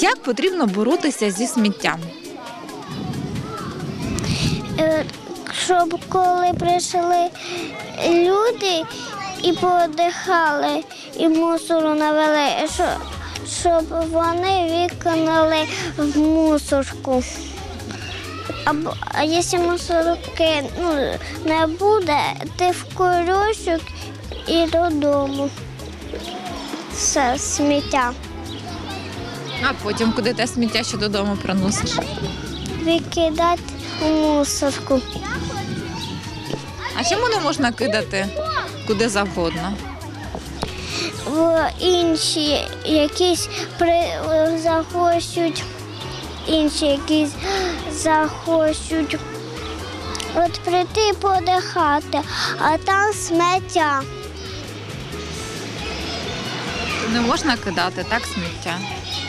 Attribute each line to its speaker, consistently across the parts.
Speaker 1: Як потрібно боротися зі сміттям?
Speaker 2: Е, Щоб коли прийшли люди і подихали, і мусору навели, щоб вони виконали в мусорку. А якщо мусорки ну, не буде, ти в корючок і додому. Все, сміття.
Speaker 1: А потім куди те сміття ще додому приносиш?
Speaker 2: Викидати у мусорку.
Speaker 1: А чому не можна кидати куди завгодно?
Speaker 2: в інші якісь при захочуть, інші якісь захочуть от прийти подихати, а там сміття.
Speaker 1: Не можна кидати так сміття.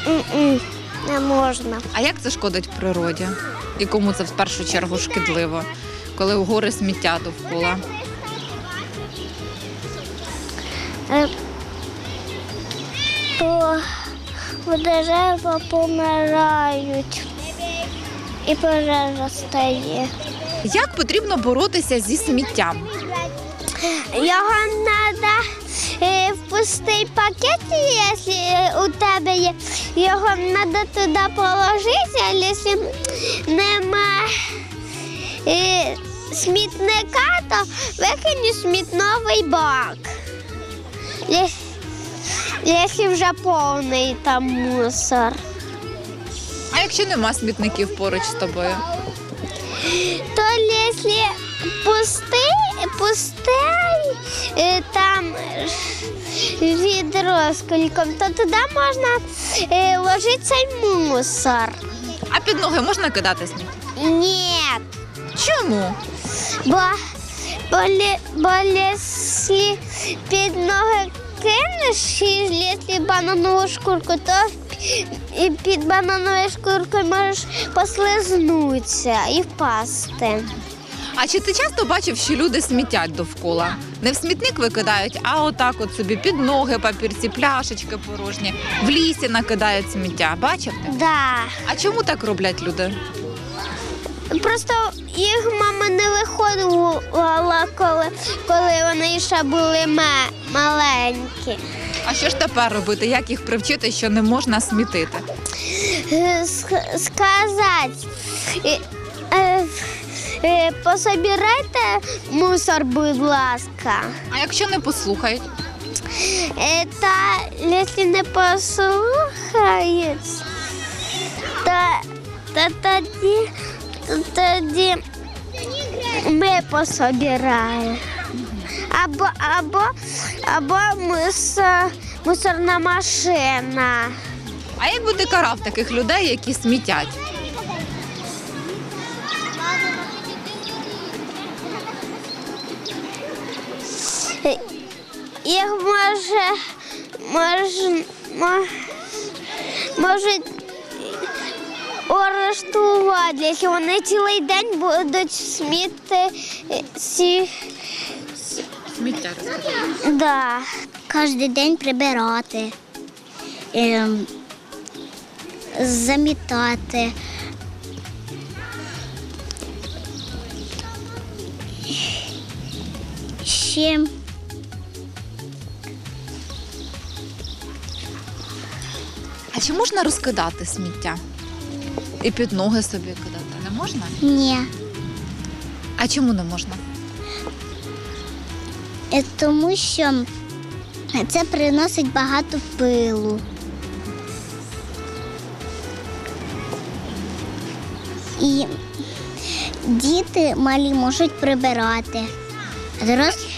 Speaker 2: М-м, Не можна.
Speaker 1: А як це шкодить природі? І кому це в першу чергу шкідливо, коли гори сміття довкола?
Speaker 2: Е, То дерева помирають і пожежа стає.
Speaker 1: Як потрібно боротися зі сміттям?
Speaker 2: Його треба в пустий пакет, якщо у тебе є. Його треба туди положити, але якщо нема е, смітника, то викинь смітновий бак. Якщо вже повний там мусор.
Speaker 1: А якщо нема смітників поруч з тобою?
Speaker 2: То если пустий, пустий е, там відро з кульком, то туди можна е, ложити цей мусор.
Speaker 1: А під ноги можна кидати сміття?
Speaker 2: Ні,
Speaker 1: Чому?
Speaker 2: бо, бо, бо якщо під ноги кинеш, і якщо бананову шкурку, то і під банановою шкуркою можеш послизнутися і впасти.
Speaker 1: А чи ти часто бачив, що люди смітять довкола? Не в смітник викидають, а отак от собі під ноги, папірці, пляшечки порожні. В лісі накидають сміття. Бачив ти?
Speaker 2: Да.
Speaker 1: А чому так роблять люди?
Speaker 2: Просто їх мама не виходила, коли, коли вони ще були маленькі.
Speaker 1: А що ж тепер робити? Як їх привчити, що не можна смітити?
Speaker 2: Е, ск- Сказати, е, е, е, пособирайте мусор, будь ласка.
Speaker 1: А якщо не послухають?
Speaker 2: Та якщо не послухають, то, то тоді, тоді ми пособираємо. Або, або, або мусор, мусорна машина.
Speaker 1: А як би ти карав таких людей, які смітять?
Speaker 2: Їх може, може, мо- можуть арештувати, якщо вони цілий день будуть сміти сі.
Speaker 1: Сміття розкидати.
Speaker 2: Да. Кожен день прибирати, ем, замітати. Ще
Speaker 1: А чи можна розкидати сміття? І під ноги собі кидати? Не можна?
Speaker 2: ні.
Speaker 1: А чому не можна?
Speaker 2: Е, Тому що це приносить багато пилу. І діти малі можуть прибирати, а дорослі,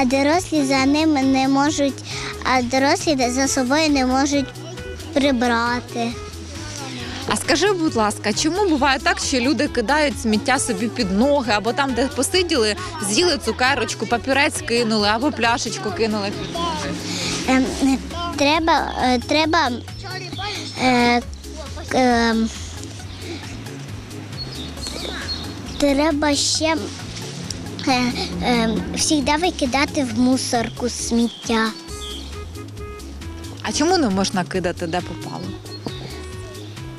Speaker 2: а дорослі за ними не можуть, а дорослі за собою не можуть прибрати.
Speaker 1: А скажи, будь ласка, чому буває так, що люди кидають сміття собі під ноги, або там, де посиділи, з'їли цукерочку, папірець кинули, або пляшечку кинули під ноги?
Speaker 2: Ем, е, Треба, е, треба е, к- ем, треба ще е, е, завжди викидати в мусорку сміття.
Speaker 1: А чому не можна кидати, де попало?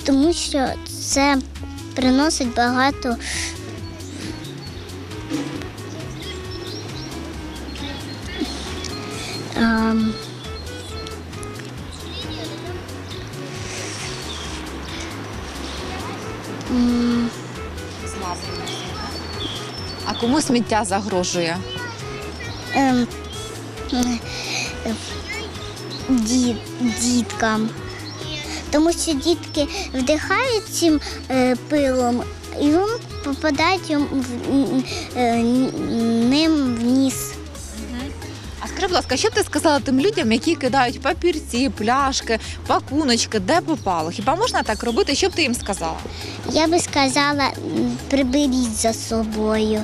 Speaker 3: Тому що це приносить багато. ем, м,
Speaker 1: А кому сміття загрожує?
Speaker 3: ем, м, е, діт, діткам. Тому що дітки вдихають цим е, пилом, і він попадає в- е, ним в ніс.
Speaker 1: А скажи, будь ласка, що б ти сказала тим людям, які кидають папірці, пляшки, пакуночки, де попало? Хіба можна так робити? Що б ти їм сказала?
Speaker 3: Я би сказала, приберіть за собою.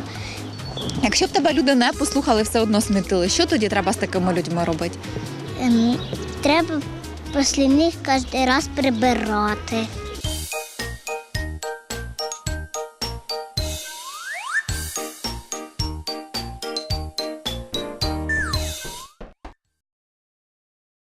Speaker 1: Якщо б тебе люди не послухали, все одно смітили, що тоді треба з такими людьми робити?
Speaker 3: Ем, треба після них кожен раз прибирати.